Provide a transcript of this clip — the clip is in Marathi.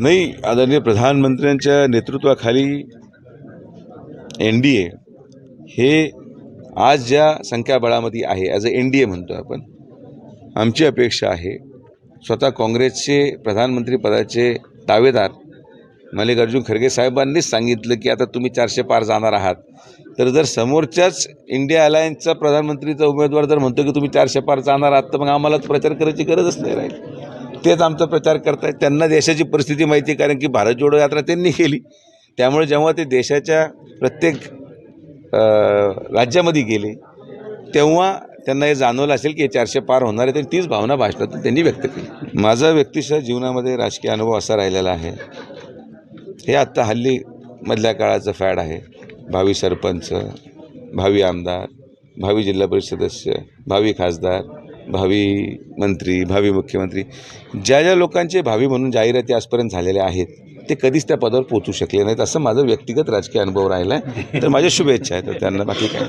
नाही आदरणीय प्रधानमंत्र्यांच्या नेतृत्वाखाली एन डी ए हे आज ज्या संख्याबळामध्ये आहे as a N D A म्हणतो आपण आमची अपेक्षा आहे स्वतः काँग्रेसचे प्रधानमंत्रीपदाचे दावेदार मल्लिकार्जुन खरगे साहेबांनीच सांगितलं की आता तुम्ही चारशे पार जाणार आहात. तर जर समोरच्याच इंडिया अलायन्सचा प्रधानमंत्रीचा उमेदवार जर म्हणतो की तुम्ही चारशे पार जाणार आहात तर मग आम्हालाच प्रचार करायची गरजच नाही राहील. तेच आमचा प्रचार करतायत. त्यांना देशाची परिस्थिती माहिती आहे कारण की भारत जोडो यात्रा त्यांनी केली. त्यामुळे जेव्हा ते देशाच्या प्रत्येक राज्यामध्ये गेले तेव्हा त्यांना हे जाणवलं असेल की हे चारशे पार होणार आहे तर तीच भावना भाषणातून त्यांनी व्यक्त केली. माझा व्यक्तिशः जीवनामध्ये राजकीय अनुभव असा राहिलेला आहे. हे आत्ता हल्ली मधल्या काळाचं फॅड आहे. भावी सरपंच भावी आमदार भावी जिल्हा परिषद सदस्य भावी खासदार भावी मंत्री भावी मुख्यमंत्री ज्या ज्या लोकांचे भावी म्हणून जाहिराती आजपर्यंत झालेल्या आहेत ते कधीच त्या पदावर पोचू शकले नाहीत असं माझं व्यक्तिगत राजकीय अनुभव राहिला आहे तर माझ्या शुभेच्छा आहेत. तर त्यांना बाकी काय?